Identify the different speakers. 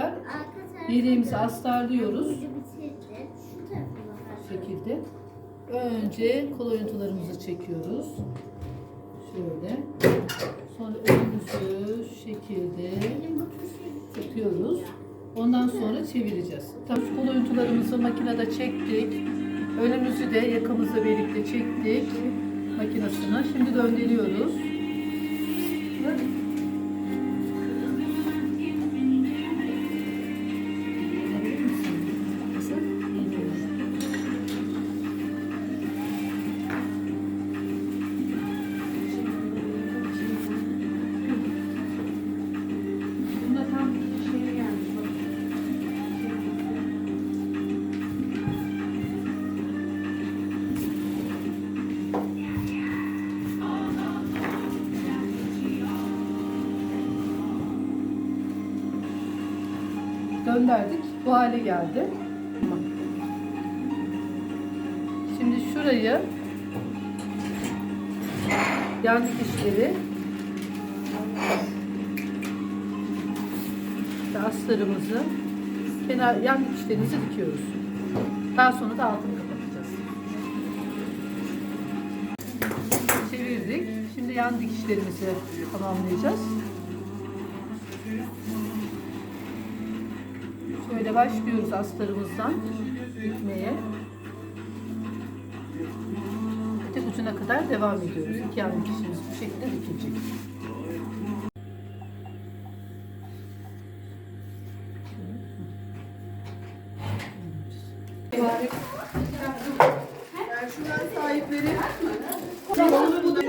Speaker 1: arkadaşlar. Yeleğimizi astarlıyoruz.
Speaker 2: Şu
Speaker 1: Bu şekilde. Önce kol oyuntularımızı çekiyoruz. Şöyle. Sonra önümüzü şu şekilde tutuyoruz. Ondan sonra çevireceğiz. Tabii kol oyuntularımızı makinede çektik. Önümüzü de yakamızla birlikte çektik makinesini. Şimdi döndürüyoruz. Döndürdük. Bu hale geldi. Şimdi şurayı yan dikişleri ve astarımızı kenar yan dikişlerimizi dikiyoruz. Daha sonra da altını kapatacağız. Çevirdik. Şimdi yan dikişlerimizi tamamlayacağız. Şöyle başlıyoruz astarımızdan dikmeye. Tek ucuna kadar devam ediyoruz. İki yan dikişimiz bu şekilde dikilecek.
Speaker 3: Ben şundan sahipleri. Onu bu da